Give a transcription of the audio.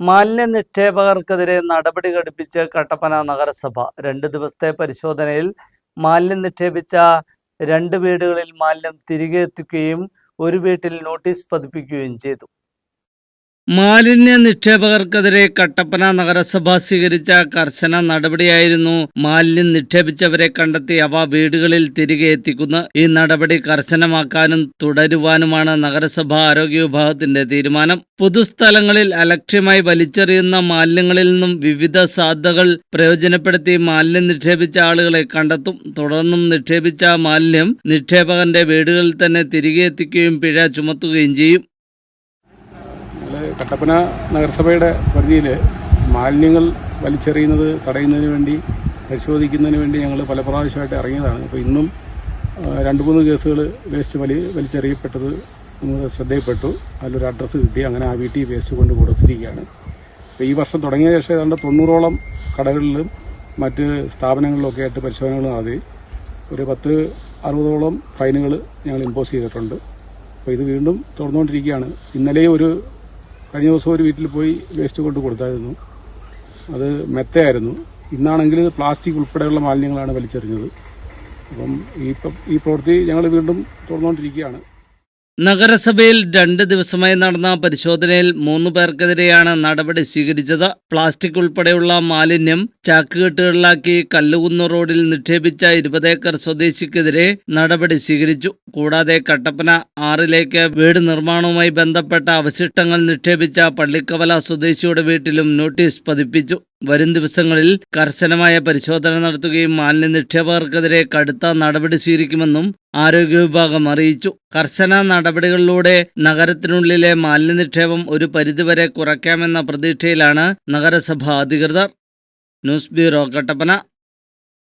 മാലിന്യ നിക്ഷേപകർക്കെതിരെ നടപടി ഘടിപ്പിച്ച് കട്ടപ്പന നഗരസഭ. രണ്ട് ദിവസത്തെ പരിശോധനയിൽ മാലിന്യം നിക്ഷേപിച്ച രണ്ട് വീടുകളിൽ മാലിന്യം തിരികെ എത്തിക്കുകയും ഒരു വീട്ടിൽ നോട്ടീസ് പതിപ്പിക്കുകയും ചെയ്തു. മാലിന്യ നിക്ഷേപകർക്കെതിരെ കട്ടപ്പന നഗരസഭ സ്വീകരിച്ച കർശന നടപടിയായിരുന്നു മാലിന്യം നിക്ഷേപിച്ചവരെ കണ്ടെത്തി അവ വീടുകളിൽ തിരികെ എത്തിക്കുന്ന ഈ നടപടി കർശനമാക്കാനും തുടരുവാനുമാണ് നഗരസഭ ആരോഗ്യ വിഭാഗത്തിന്റെ തീരുമാനം. പൊതുസ്ഥലങ്ങളിൽ അലക്ഷ്യമായി വലിച്ചെറിയുന്ന മാലിന്യങ്ങളിൽ നിന്നും വിവിധ സാധ്യതകൾ പ്രയോജനപ്പെടുത്തി മാലിന്യം നിക്ഷേപിച്ച ആളുകളെ കണ്ടെത്തും. തുടർന്നും നിക്ഷേപിച്ച മാലിന്യം നിക്ഷേപകന്റെ വീടുകളിൽ തന്നെ തിരികെ എത്തിക്കുകയും പിഴ ചുമത്തുകയും ചെയ്യും. കട്ടപ്പന നഗരസഭയുടെ പരിധിയിൽ മാലിന്യങ്ങൾ വലിച്ചെറിയുന്നത് തടയുന്നതിന് വേണ്ടി പരിശോധിക്കുന്നതിന് വേണ്ടി ഞങ്ങൾ പല പ്രാവശ്യമായിട്ട് ഇറങ്ങിയതാണ്. അപ്പോൾ ഇന്നും രണ്ട് മൂന്ന് കേസുകൾ വേസ്റ്റ് വലി വലിച്ചെറിയപ്പെട്ടത് ശ്രദ്ധയപ്പെട്ടു ശ്രദ്ധയിൽപ്പെട്ടു. അതിലൊരു അഡ്രസ്സ് കിട്ടി. അങ്ങനെ ആ വീട്ടിൽ വേസ്റ്റ് കൊണ്ട് കൊടുത്തിരിക്കുകയാണ്. അപ്പോൾ ഈ വർഷം തുടങ്ങിയ ശേഷം ഏതാണ്ട് തൊണ്ണൂറോളം കടകളിലും മറ്റ് സ്ഥാപനങ്ങളിലൊക്കെ ആയിട്ട് പരിശോധനകൾ നടത്തി. ഒരു പത്ത് അറുപതോളം ഫൈനുകൾ ഞങ്ങൾ ഇമ്പോസ് ചെയ്തിട്ടുണ്ട്. അപ്പോൾ ഇത് വീണ്ടും തുറന്നുകൊണ്ടിരിക്കുകയാണ്. ഇന്നലെയും ഒരു കഴിഞ്ഞ ദിവസം ഒരു വീട്ടിൽ പോയി വേസ്റ്റ് കൊണ്ട് കൊടുത്തായിരുന്നു. അത് മെത്തയായിരുന്നു. ഇന്നാണെങ്കിൽ പ്ലാസ്റ്റിക് ഉൾപ്പെടെയുള്ള മാലിന്യങ്ങളാണ് വലിച്ചെറിഞ്ഞത്. അപ്പം ഈ ഈ പ്രവൃത്തി ഞങ്ങൾ വീണ്ടും തുറന്നുകൊണ്ടിരിക്കുകയാണ് നഗരസഭയിൽ രണ്ട് ദിവസമായി നടന്ന പരിശോധനയിൽ മൂന്ന് പേർക്കെതിരെയാണ് നടപടി സ്വീകരിച്ചത്. പ്ലാസ്റ്റിക് ഉൾപ്പെടെയുള്ള മാലിന്യം ചാക്കുകെട്ടുകളിലാക്കി കല്ലുകുന്ന് റോഡിൽ നിക്ഷേപിച്ച ഇരുപതേക്കർ സ്വദേശിക്കെതിരെ നടപടി സ്വീകരിച്ചു. കൂടാതെ കട്ടപ്പന ആറിലേക്ക് വീട് നിർമ്മാണവുമായി ബന്ധപ്പെട്ട അവശിഷ്ടങ്ങൾ നിക്ഷേപിച്ച പള്ളിക്കവല സ്വദേശിയുടെ വീട്ടിലും നോട്ടീസ് പതിപ്പിച്ചു. വരും ദിവസങ്ങളിൽ കർശനമായ പരിശോധന നടത്തുകയും മാലിന്യ നിക്ഷേപകർക്കെതിരെ കടുത്ത നടപടി സ്വീകരിക്കുമെന്നും ആരോഗ്യ വിഭാഗം അറിയിച്ചു. കർശന നടപടികളിലൂടെ നഗരത്തിനുള്ളിലെ മാലിന്യ നിക്ഷേപം ഒരു പരിധിവരെ കുറയ്ക്കാമെന്ന പ്രതീക്ഷയിലാണ് നഗരസഭാ അധികൃതർ. News bureau Kattappana.